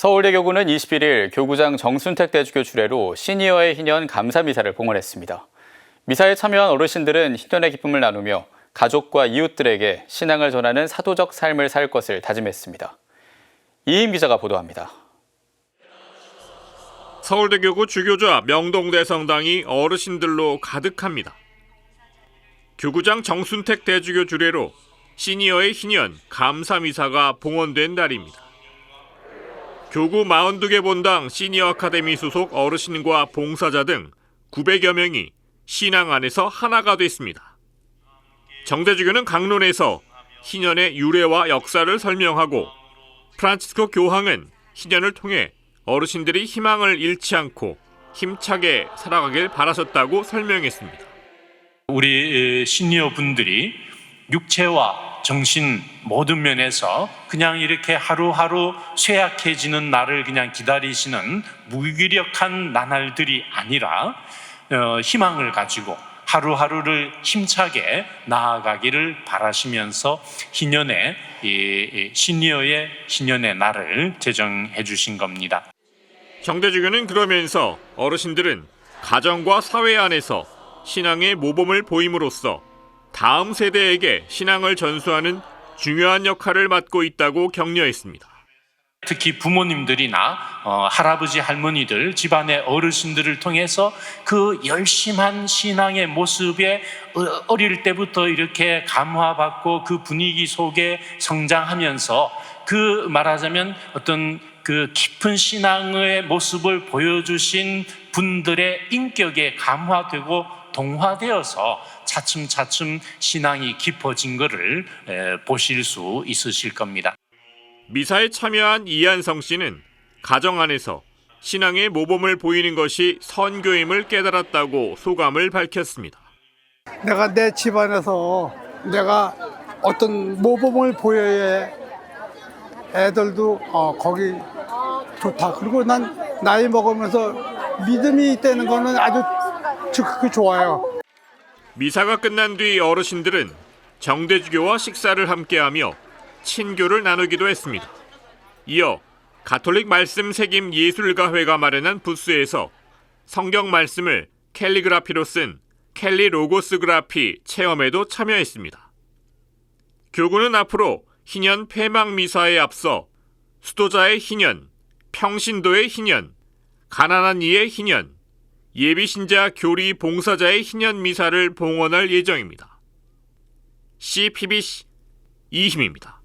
서울대 교구는 21일 교구장 정순택 대주교 주례로 시니어의 희년 감사 미사를 봉헌했습니다. 미사에 참여한 어르신들은 희년의 기쁨을 나누며 가족과 이웃들에게 신앙을 전하는 사도적 삶을 살 것을 다짐했습니다. 이인 기자가 보도합니다. 서울대 교구 주교자 명동대 성당이 어르신들로 가득합니다. 교구장 정순택 대주교 주례로 시니어의 희년 감사 미사가 봉헌된 날입니다. 교구 42개 본당 시니어 아카데미 소속 어르신과 봉사자 등 900여 명이 신앙 안에서 하나가 됐습니다. 정대주교는 강론에서 희년의 유래와 역사를 설명하고 프란치스코 교황은 희년을 통해 어르신들이 희망을 잃지 않고 힘차게 살아가길 바라셨다고 설명했습니다. 우리 시니어 분들이 육체와 정신 모든 면에서 그냥 이렇게 하루하루 쇠약해지는 날을 그냥 기다리시는 무기력한 나날들이 아니라 어, 희망을 가지고 하루하루를 힘차게 나아가기를 바라시면서 이 시니어의 희년의 날을 제정해 주신 겁니다. 정대주교는 그러면서 어르신들은 가정과 사회 안에서 신앙의 모범을 보임으로써 다음 세대에게 신앙을 전수하는 중요한 역할을 맡고 있다고 격려했습니다. 특히 부모님들이나 어, 할아버지 할머니들 집안의 어르신들을 통해서 그 열심한 신앙의 모습에 어, 어릴 때부터 이렇게 감화받고 그 분위기 속에 성장하면서 그 말하자면 어떤 그 깊은 신앙의 모습을 보여주신 분들의 인격에 감화되고 동화되어서 차츰차츰 신앙이 깊어진 것을 에, 보실 수 있으실 겁니다. 미사에 참여한 이한성 씨는 가정 안에서 신앙의 모범을 보이는 것이 선교임을 깨달았다고 소감을 밝혔습니다. 내가 내 집안에서 내가 어떤 모범을 보여야 애들도 어, 거기 좋다. 그리고 난 나이 먹으면서 믿음이 있다는 거는 아주 즉각히 좋아요. 미사가 끝난 뒤 어르신들은 정대주교와 식사를 함께하며 친교를 나누기도 했습니다. 이어 가톨릭 말씀 책임 예술가회가 마련한 부스에서 성경 말씀을 캘리그라피로 쓴 캘리 로고스 그라피 체험에도 참여했습니다. 교구는 앞으로 희년 폐막 미사에 앞서 수도자의 희년, 평신도의 희년, 가난한 이의 희년, 예비신자 교리 봉사자의 희년 미사를 봉헌할 예정입니다. CPBC 이힘입니다.